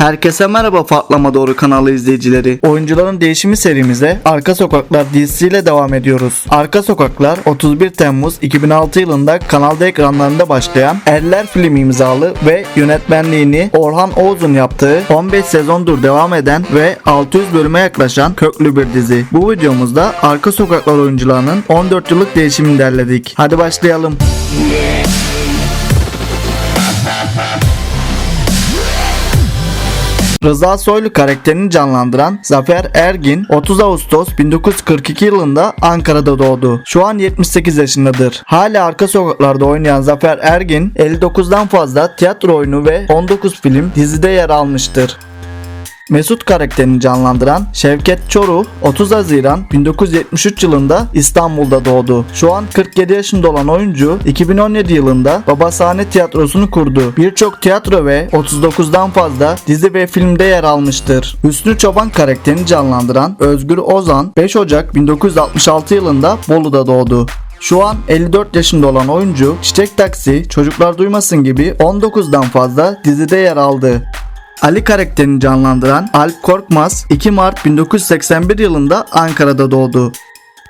Herkese merhaba Patlama Doğru kanalı izleyicileri. Oyuncuların değişimi serimize Arka Sokaklar dizisiyle devam ediyoruz. Arka Sokaklar 31 Temmuz 2006 yılında kanalda ekranlarında başlayan Erler filmi imzalı ve yönetmenliğini Orhan Oğuz'un yaptığı 15 sezondur devam eden ve 600 bölüme yaklaşan köklü bir dizi. Bu videomuzda Arka Sokaklar oyuncularının 14 yıllık değişimini derledik. Hadi başlayalım. Rıza Soylu karakterini canlandıran Zafer Ergin 30 Ağustos 1942 yılında Ankara'da doğdu. Şu an 78 yaşındadır. Hala arka sokaklarda oynayan Zafer Ergin 59'dan fazla tiyatro oyunu ve 19 film dizide yer almıştır. Mesut karakterini canlandıran Şevket Çoruh 30 Haziran 1973 yılında İstanbul'da doğdu. Şu an 47 yaşında olan oyuncu 2017 yılında Babasahne Tiyatrosu'nu kurdu. Birçok tiyatro ve 39'dan fazla dizi ve filmde yer almıştır. Hüsnü Çoban karakterini canlandıran Özgür Ozan 5 Ocak 1966 yılında Bolu'da doğdu. Şu an 54 yaşında olan oyuncu Çiçek Taksi, Çocuklar Duymasın gibi 19'dan fazla dizide yer aldı. Ali karakterini canlandıran Alp Korkmaz 2 Mart 1981 yılında Ankara'da doğdu.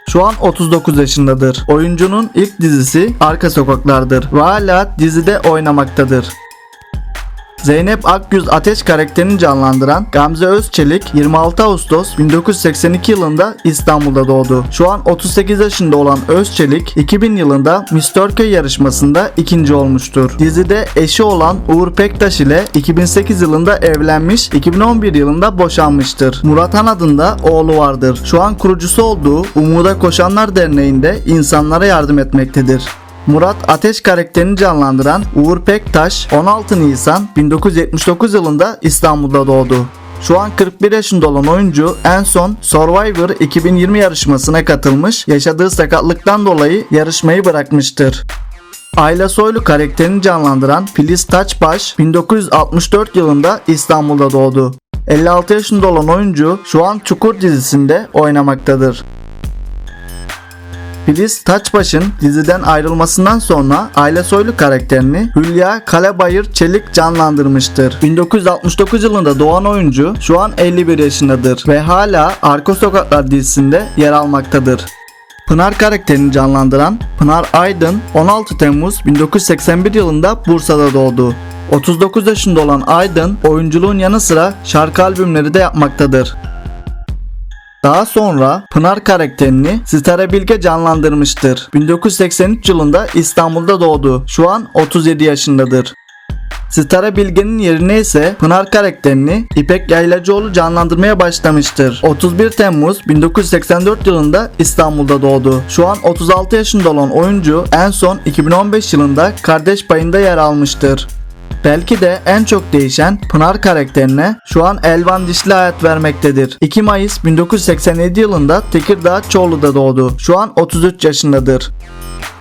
Şu an 39 yaşındadır. Oyuncunun ilk dizisi Arka Sokaklardır ve hala dizide oynamaktadır. Zeynep Akgüz Ateş karakterini canlandıran Gamze Özçelik 26 Ağustos 1982 yılında İstanbul'da doğdu. Şu an 38 yaşında olan Özçelik 2000 yılında Miss Turkey yarışmasında ikinci olmuştur. Dizide eşi olan Uğur Pektaş ile 2008 yılında evlenmiş, 2011 yılında boşanmıştır. Murat Han adında oğlu vardır. Şu an kurucusu olduğu Umuda Koşanlar Derneği'nde insanlara yardım etmektedir. Murat Ateş karakterini canlandıran Uğur Pektaş 16 Nisan 1979 yılında İstanbul'da doğdu. Şu an 41 yaşında olan oyuncu en son Survivor 2020 yarışmasına katılmış, yaşadığı sakatlıktan dolayı yarışmayı bırakmıştır. Ayla Soylu karakterini canlandıran Filiz Taçbaş 1964 yılında İstanbul'da doğdu. 56 yaşında olan oyuncu şu an Çukur dizisinde oynamaktadır. Filiz Taçbaş'ın diziden ayrılmasından sonra Ayla Soylu karakterini Hülya Kalebayır Çelik canlandırmıştır. 1969 yılında doğan oyuncu şu an 51 yaşındadır ve hala Arka Sokaklar dizisinde yer almaktadır. Pınar karakterini canlandıran Pınar Aydın 16 Temmuz 1981 yılında Bursa'da doğdu. 39 yaşında olan Aydın oyunculuğun yanı sıra şarkı albümleri de yapmaktadır. Daha sonra Pınar karakterini Sitare Bilge canlandırmıştır. 1983 yılında İstanbul'da doğdu. Şu an 37 yaşındadır. Sitare Bilge'nin yerine ise Pınar karakterini İpek Yaylacıoğlu canlandırmaya başlamıştır. 31 Temmuz 1984 yılında İstanbul'da doğdu. Şu an 36 yaşında olan oyuncu en son 2015 yılında Kardeş Payı'nda yer almıştır. Belki de en çok değişen Pınar karakterine şu an Elvan Dişli hayat vermektedir. 2 Mayıs 1987 yılında Tekirdağ Çorlu'da doğdu. Şu an 33 yaşındadır.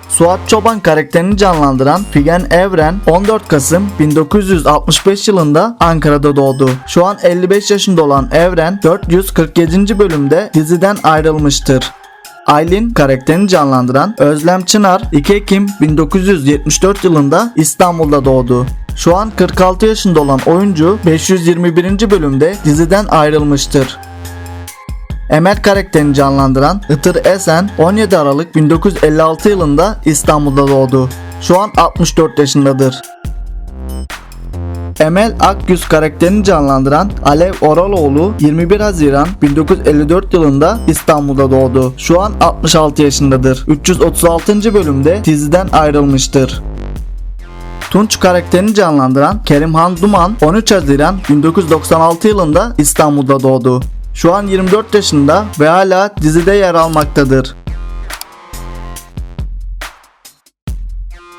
Suat Çoban karakterini canlandıran Figen Evren 14 Kasım 1965 yılında Ankara'da doğdu. Şu an 55 yaşında olan Evren 447. bölümde diziden ayrılmıştır. Aylin karakterini canlandıran Özlem Çınar 2 Ekim 1974 yılında İstanbul'da doğdu. Şu an 46 yaşında olan oyuncu 521. bölümde diziden ayrılmıştır. Emel karakterini canlandıran Itır Esen 17 Aralık 1956 yılında İstanbul'da doğdu. Şu an 64 yaşındadır. Emel Akgüz karakterini canlandıran Alev Oraloğlu 21 Haziran 1954 yılında İstanbul'da doğdu. Şu an 66 yaşındadır. 336. bölümde diziden ayrılmıştır. Tunç karakterini canlandıran Kerimhan Duman 13 Haziran 1996 yılında İstanbul'da doğdu. Şu an 24 yaşında ve hala dizide yer almaktadır.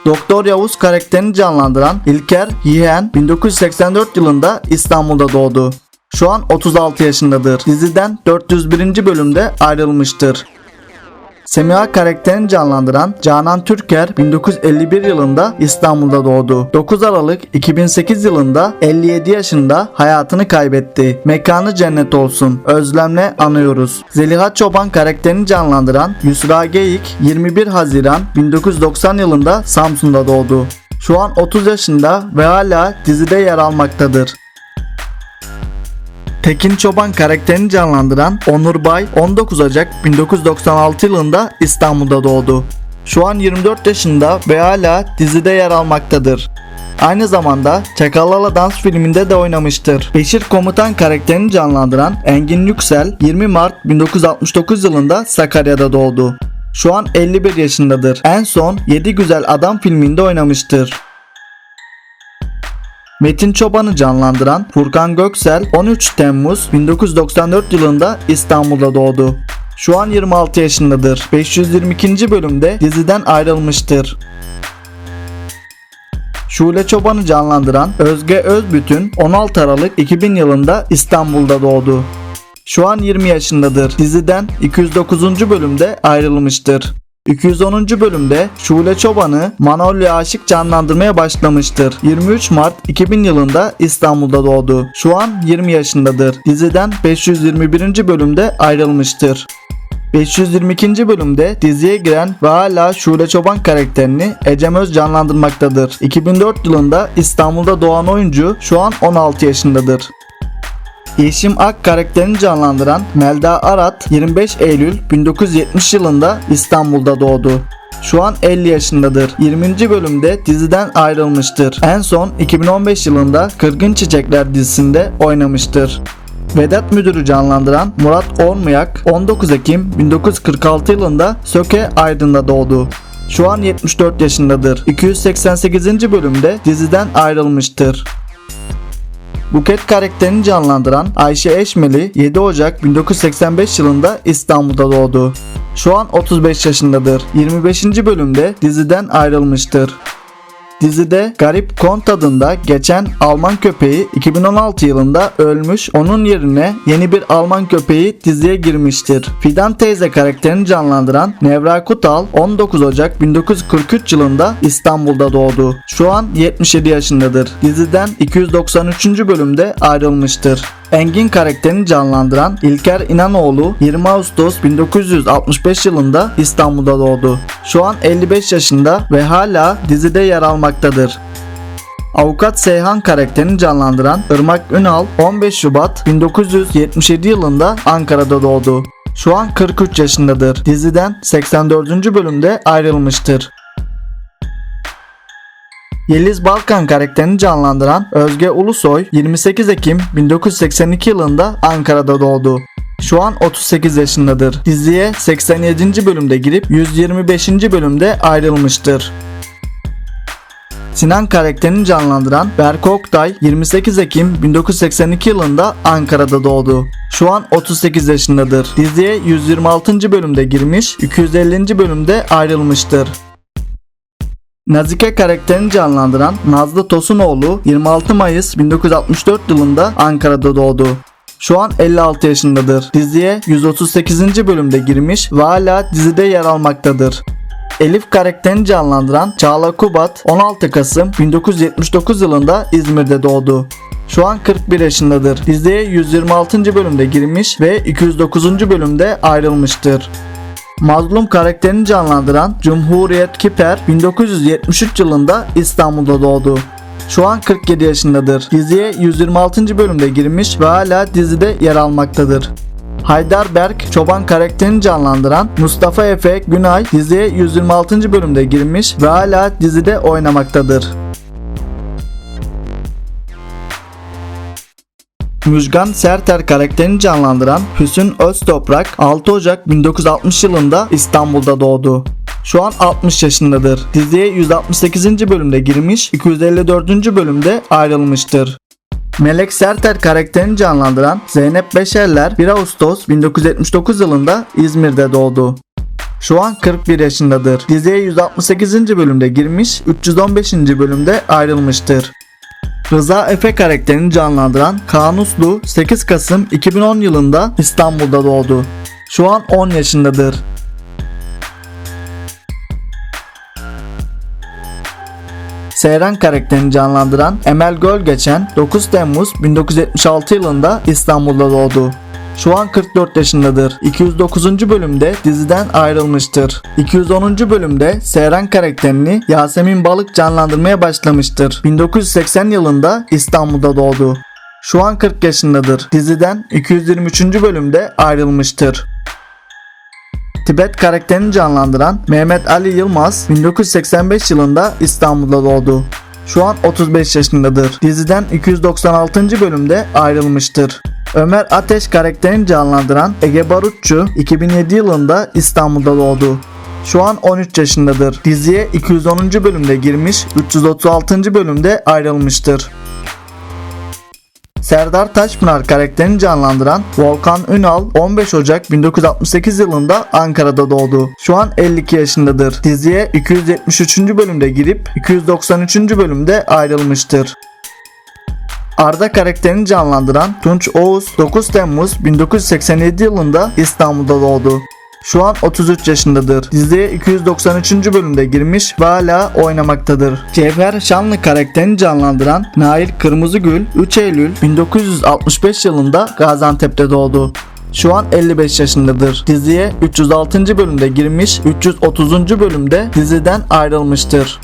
Doktor Yavuz karakterini canlandıran İlker Yiğen 1984 yılında İstanbul'da doğdu. Şu an 36 yaşındadır. Diziden 401. bölümde ayrılmıştır. Semiha karakterini canlandıran Canan Türker 1951 yılında İstanbul'da doğdu. 9 Aralık 2008 yılında 57 yaşında hayatını kaybetti. Mekanı cennet olsun. Özlemle anıyoruz. Zeliha Çoban karakterini canlandıran Yusra Geyik 21 Haziran 1990 yılında Samsun'da doğdu. Şu an 30 yaşında ve hala dizide yer almaktadır. Tekin Çoban karakterini canlandıran Onur Bay 19 Ocak 1996 yılında İstanbul'da doğdu. Şu an 24 yaşında ve hala dizide yer almaktadır. Aynı zamanda Çakallala Dans filminde de oynamıştır. Beşir Komutan karakterini canlandıran Engin Yüksel 20 Mart 1969 yılında Sakarya'da doğdu. Şu an 51 yaşındadır. En son 7 Güzel Adam filminde oynamıştır. Metin Çoban'ı canlandıran Furkan Göksel 13 Temmuz 1994 yılında İstanbul'da doğdu. Şu an 26 yaşındadır. 522. bölümde diziden ayrılmıştır. Şule Çoban'ı canlandıran Özge Özbütün 16 Aralık 2000 yılında İstanbul'da doğdu. Şu an 20 yaşındadır. Diziden 209. bölümde ayrılmıştır. 210. bölümde Şule Çoban'ı Manolya Aşık canlandırmaya başlamıştır. 23 Mart 2000 yılında İstanbul'da doğdu. Şu an 20 yaşındadır. Diziden 521. bölümde ayrılmıştır. 522. bölümde diziye giren ve hala Şule Çoban karakterini Ecem Öz canlandırmaktadır. 2004 yılında İstanbul'da doğan oyuncu şu an 16 yaşındadır. Yeşim Ak karakterini canlandıran Melda Arat 25 Eylül 1970 yılında İstanbul'da doğdu. Şu an 50 yaşındadır. 20. bölümde diziden ayrılmıştır. En son 2015 yılında Kırgın Çiçekler dizisinde oynamıştır. Vedat Müdür'ü canlandıran Murat Ormayak 19 Ekim 1946 yılında Söke Aydın'da doğdu. Şu an 74 yaşındadır. 288. bölümde diziden ayrılmıştır. Buket karakterini canlandıran Ayşe Eşmeli 7 Ocak 1985 yılında İstanbul'da doğdu. Şu an 35 yaşındadır. 25. bölümde diziden ayrılmıştır. Dizide Garip Kont adında geçen Alman köpeği 2016 yılında ölmüş. Onun yerine yeni bir Alman köpeği diziye girmiştir. Fidan teyze karakterini canlandıran Nevra Kutal 19 Ocak 1943 yılında İstanbul'da doğdu. Şu an 77 yaşındadır. Diziden 293. bölümde ayrılmıştır. Engin karakterini canlandıran İlker İnanoğlu 20 Ağustos 1965 yılında İstanbul'da doğdu. Şu an 55 yaşında ve hala dizide yer almaktadır. Avukat Seyhan karakterini canlandıran Irmak Ünal 15 Şubat 1977 yılında Ankara'da doğdu. Şu an 43 yaşındadır. Diziden 84. bölümde ayrılmıştır. Yeliz Balkan karakterini canlandıran Özge Ulusoy 28 Ekim 1982 yılında Ankara'da doğdu. Şu an 38 yaşındadır. Diziye 87. bölümde girip 125. bölümde ayrılmıştır. Sinan karakterini canlandıran Berk Oktay 28 Ekim 1982 yılında Ankara'da doğdu. Şu an 38 yaşındadır. Diziye 126. bölümde girmiş, 250. bölümde ayrılmıştır. Nazike karakterini canlandıran Nazlı Tosunoğlu 26 Mayıs 1964 yılında Ankara'da doğdu. Şu an 56 yaşındadır. Diziye 138. bölümde girmiş ve hala dizide yer almaktadır. Elif karakterini canlandıran Çağla Kubat 16 Kasım 1979 yılında İzmir'de doğdu. Şu an 41 yaşındadır. Diziye 126. bölümde girmiş ve 209. bölümde ayrılmıştır. Mazlum karakterini canlandıran Cumhuriyet Kiper 1973 yılında İstanbul'da doğdu. Şu an 47 yaşındadır. Diziye 126. bölümde girmiş ve hala dizide yer almaktadır. Haydar Berk çoban karakterini canlandıran Mustafa Efe Günay diziye 126. bölümde girmiş ve hala dizide oynamaktadır. Müjgan Serter karakterini canlandıran Hüsnü Öztoprak 6 Ocak 1960 yılında İstanbul'da doğdu. Şu an 60 yaşındadır. Diziye 168. bölümde girmiş, 254. bölümde ayrılmıştır. Melek Serter karakterini canlandıran Zeynep Beşerler 1 Ağustos 1979 yılında İzmir'de doğdu. Şu an 41 yaşındadır. Diziye 168. bölümde girmiş, 315. bölümde ayrılmıştır. Rıza Efe karakterini canlandıran Kaan Uslu 8 Kasım 2010 yılında İstanbul'da doğdu. Şu an 10 yaşındadır. Seyran karakterini canlandıran Emel Gölgeçen 9 Temmuz 1976 yılında İstanbul'da doğdu. Şu an 44 yaşındadır. 209. bölümde diziden ayrılmıştır. 210. bölümde Seyran karakterini Yasemin Balık canlandırmaya başlamıştır. 1980 yılında İstanbul'da doğdu. Şu an 40 yaşındadır. Diziden 223. bölümde ayrılmıştır. Tibet karakterini canlandıran Mehmet Ali Yılmaz 1985 yılında İstanbul'da doğdu. Şu an 35 yaşındadır. Diziden 296. bölümde ayrılmıştır. Ömer Ateş karakterini canlandıran Ege Barutçu 2007 yılında İstanbul'da doğdu. Şu an 13 yaşındadır. Diziye 210. bölümde girmiş, 336. bölümde ayrılmıştır. Serdar Taşpınar karakterini canlandıran Volkan Ünal 15 Ocak 1968 yılında Ankara'da doğdu. Şu an 52 yaşındadır. Diziye 273. bölümde girip 293. bölümde ayrılmıştır. Arda karakterini canlandıran Tunç Oğuz 9 Temmuz 1987 yılında İstanbul'da doğdu. Şu an 33 yaşındadır. Diziye 293. bölümde girmiş ve hala oynamaktadır. Cevher Şanlı karakterini canlandıran Nail Kırmızıgül 3 Eylül 1965 yılında Gaziantep'te doğdu. Şu an 55 yaşındadır. Diziye 306. bölümde girmiş, 330. bölümde diziden ayrılmıştır.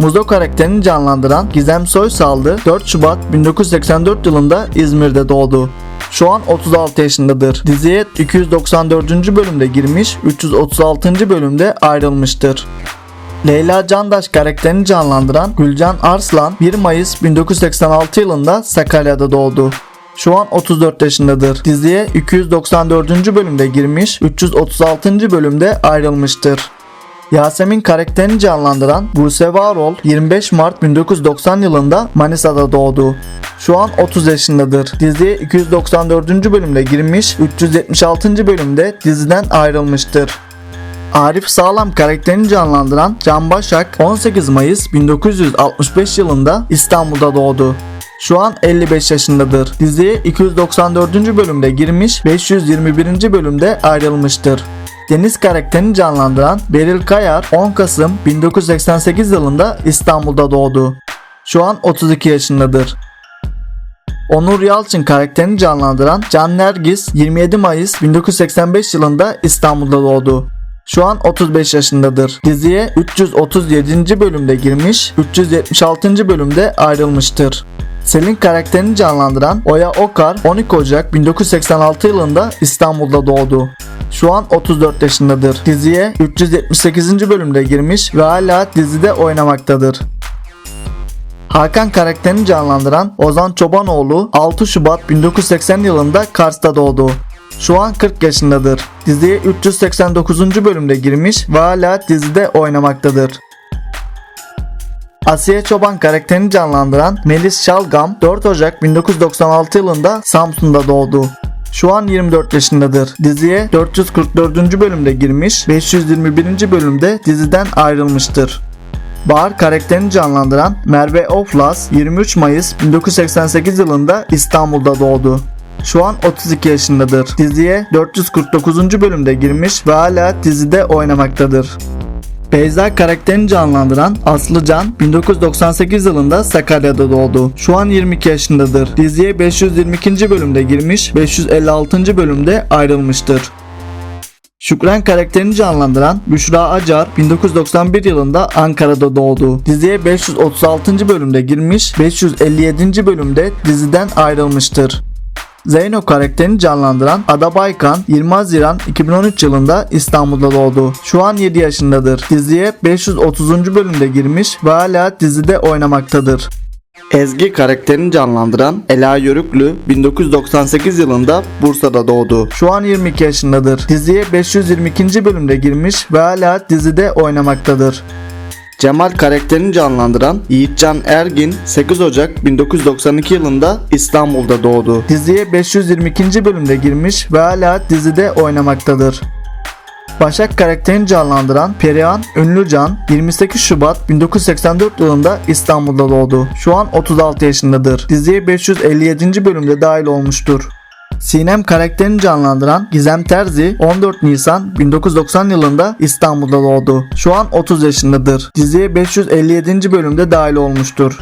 Muzo karakterini canlandıran Gizem Soysaldı 4 Şubat 1984 yılında İzmir'de doğdu. Şu an 36 yaşındadır. Diziye 294. bölümde girmiş, 336. bölümde ayrılmıştır. Leyla Candaş karakterini canlandıran Gülcan Arslan 1 Mayıs 1986 yılında Sakarya'da doğdu. Şu an 34 yaşındadır. Diziye 294. bölümde girmiş, 336. bölümde ayrılmıştır. Yasemin karakterini canlandıran Buse Varol 25 Mart 1990 yılında Manisa'da doğdu. Şu an 30 yaşındadır. Diziye 294. bölümde girmiş, 376. bölümde diziden ayrılmıştır. Arif Sağlam karakterini canlandıran Can Başak 18 Mayıs 1965 yılında İstanbul'da doğdu. Şu an 55 yaşındadır. Diziye 294. bölümde girmiş, 521. bölümde ayrılmıştır. Deniz karakterini canlandıran Beril Kayar 10 Kasım 1988 yılında İstanbul'da doğdu. Şu an 32 yaşındadır. Onur Yalçın karakterini canlandıran Can Nergis 27 Mayıs 1985 yılında İstanbul'da doğdu. Şu an 35 yaşındadır. Diziye 337. bölümde girmiş, 376. bölümde ayrılmıştır. Selin karakterini canlandıran Oya Okar 12 Ocak 1986 yılında İstanbul'da doğdu. Şu an 34 yaşındadır. Diziye 378. bölümde girmiş ve hala dizide oynamaktadır. Hakan karakterini canlandıran Ozan Çobanoğlu 6 Şubat 1980 yılında Kars'ta doğdu. Şu an 40 yaşındadır. Diziye 389. bölümde girmiş ve hala dizide oynamaktadır. Asiye Çoban karakterini canlandıran Melis Şalgam 4 Ocak 1996 yılında Samsun'da doğdu. Şu an 24 yaşındadır. Diziye 444. bölümde girmiş, 521. bölümde diziden ayrılmıştır. Bahar karakterini canlandıran Merve Oflas 23 Mayıs 1988 yılında İstanbul'da doğdu. Şu an 32 yaşındadır. Diziye 449. bölümde girmiş ve hala dizide oynamaktadır. Beyza karakterini canlandıran Aslı Can 1998 yılında Sakarya'da doğdu. Şu an 22 yaşındadır. Diziye 522. bölümde girmiş, 556. bölümde ayrılmıştır. Şükran karakterini canlandıran Büşra Acar 1991 yılında Ankara'da doğdu. Diziye 536. bölümde girmiş, 557. bölümde diziden ayrılmıştır. Zeyno karakterini canlandıran Ada Baykan 20 Haziran 2013 yılında İstanbul'da doğdu. Şu an 7 yaşındadır. Diziye 530. bölümde girmiş ve hala dizide oynamaktadır. Ezgi karakterini canlandıran Ela Yörüklü 1998 yılında Bursa'da doğdu. Şu an 22 yaşındadır. Diziye 522. bölümde girmiş ve hala dizide oynamaktadır. Cemal karakterini canlandıran Yiğitcan Ergin 8 Ocak 1992 yılında İstanbul'da doğdu. Diziye 522. bölümde girmiş ve hala dizide oynamaktadır. Başak karakterini canlandıran Perihan Ünlücan 28 Şubat 1984 yılında İstanbul'da doğdu. Şu an 36 yaşındadır. Diziye 557. bölümde dahil olmuştur. Sinem karakterini canlandıran Gizem Terzi 14 Nisan 1990 yılında İstanbul'da doğdu. Şu an 30 yaşındadır. Diziye 557. bölümde dahil olmuştur.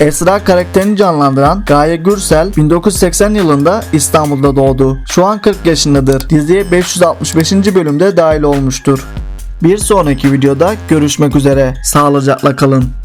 Esra karakterini canlandıran Gaye Gürsel 1980 yılında İstanbul'da doğdu. Şu an 40 yaşındadır. Diziye 565. bölümde dahil olmuştur. Bir sonraki videoda görüşmek üzere. Sağlıcakla kalın.